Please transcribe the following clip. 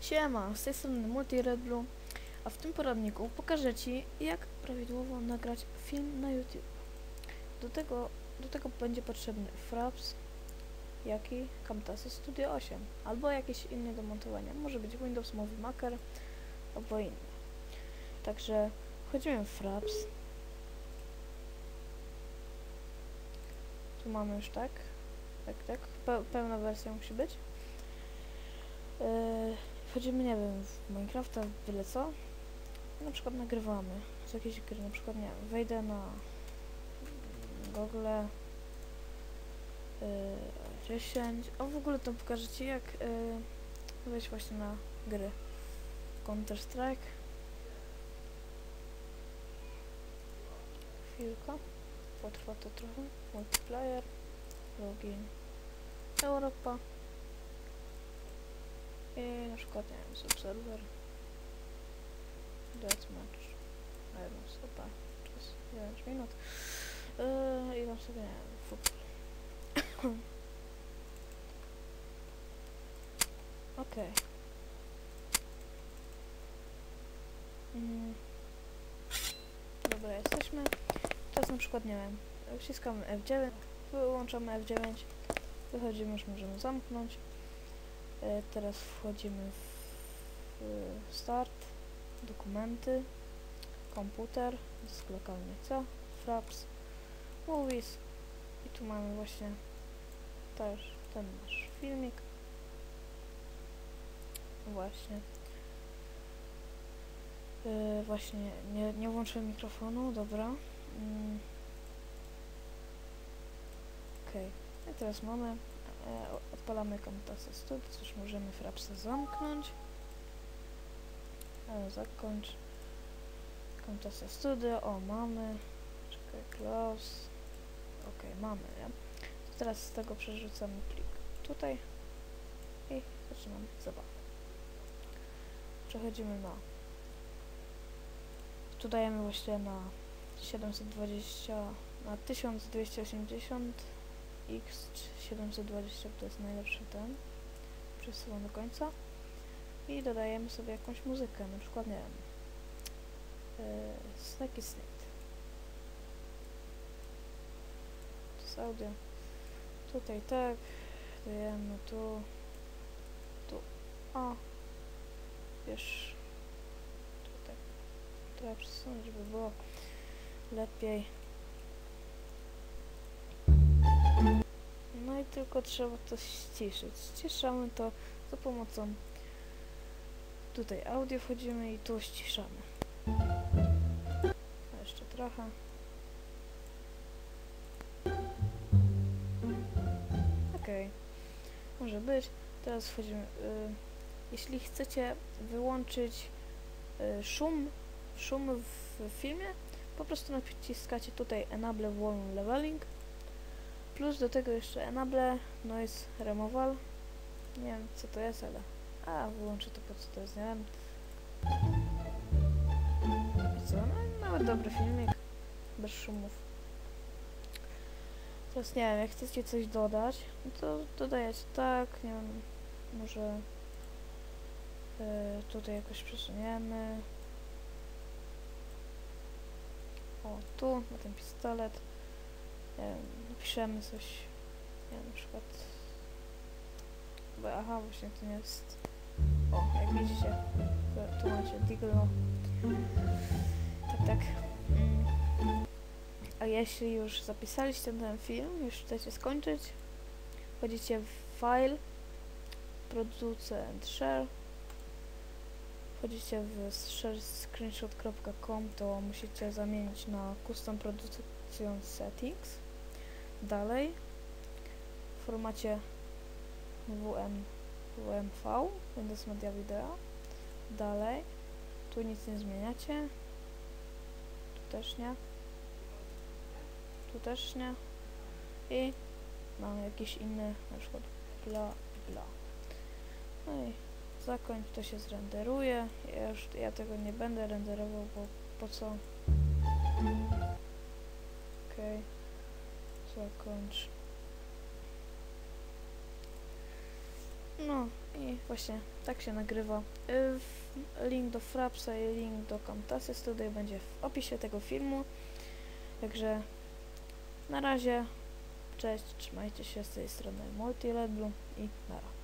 Siema, z tej strony Multi Red Blue, a w tym poradniku pokażę Ci, jak prawidłowo nagrać film na YouTube. Do tego, do tego będzie potrzebny Fraps, jak i Camtasia Studio 8, albo jakieś inne do montowania. Może być Windows Movie Maker, albo inne. Także wchodzimy w Fraps. Tu mamy już tak, tak, tak, Pe pełna wersja musi być. Yy, wchodzimy, nie wiem, w Minecrafta, w byle co. Na przykład nagrywamy z jakiejś gry, na przykład, nie wejdę na Google yy, 10, a w ogóle to pokażę Ci jak yy, wejść właśnie na gry. Counter Strike. Chwilka. Potrwa to trochę. Multiplayer. Login. Europa. Przykład, nie wiem, subserver. Deathmatch. Jedną stopę. Czas 9 minut. Yy, I tam sobie, nie wiem. Okej. Mm. Dobra, jesteśmy. Teraz na przykład, nie wiem, wciskamy F9, wyłączamy F9, wychodzimy, już możemy zamknąć. E, teraz wchodzimy w, start, dokumenty, komputer, dysk lokalny C, Fraps, Movies i tu mamy właśnie też ten nasz filmik. Właśnie. Yy, właśnie, nie, nie włączyłem mikrofonu, dobra. Mm. Okej, okay. i teraz mamy, odpalamy Camtasia Studio, już możemy Frapsa zamknąć. E, zakończ. Camtasia Studio, o mamy. Czekaj, close. Okay, mamy, nie? To teraz z tego przerzucamy plik tutaj i zaczynamy zabawę. Przechodzimy na tu dajemy właśnie na 720 na 1280 x 720 to jest najlepszy ten przesyłam do końca. I dodajemy sobie jakąś muzykę na przykład nie wiem yy, Snacky Snake. To jest audio. Tutaj tak dajemy tu tu a wiesz trochę przesunąć, żeby było lepiej. Tylko trzeba to ściszyć. Ściszamy to za pomocą tutaj audio wchodzimy i tu ściszamy. A jeszcze trochę. Okej. Okay. Może być. Teraz wchodzimy. Y, jeśli chcecie wyłączyć y, szum szum w filmie, po prostu naciskacie tutaj Enable Volume Leveling, plus do tego jeszcze Enable Noise Removal. Nie wiem co to jest, ale... A, wyłączę to po co to jest, nie wiem. I co, no nawet dobry filmik, bez szumów. Teraz nie wiem, jak chcecie coś dodać, no to dodajecie tak, nie wiem, może yy, tutaj jakoś przesuniemy. O, tu, na ten pistolet. Napiszemy coś. Wiem, na przykład... Bo, aha, właśnie to jest... O, jak widzicie, to, tu macie Diglo. Tak, tak. Mm. A jeśli już zapisaliście ten film, już chcecie skończyć, wchodzicie w File, Produce and Share, wchodzicie w sharescreenshot.com, to musicie zamienić na Custom Production Settings. Dalej w formacie WM, WMV, Windows Media Video. Dalej, tu nic nie zmieniacie. Tu też nie. Tu też nie. I mamy jakiś inny, na przykład bla bla. No i zakończ, to się zrenderuje. Ja już ja tego nie będę renderował, bo po co? Okej. Okay. No I właśnie tak się nagrywa. Y, Link do Frapsa i link do Camtasia Studio będzie w opisie tego filmu. Także na razie, cześć, trzymajcie się z tej strony Multilablu i nara.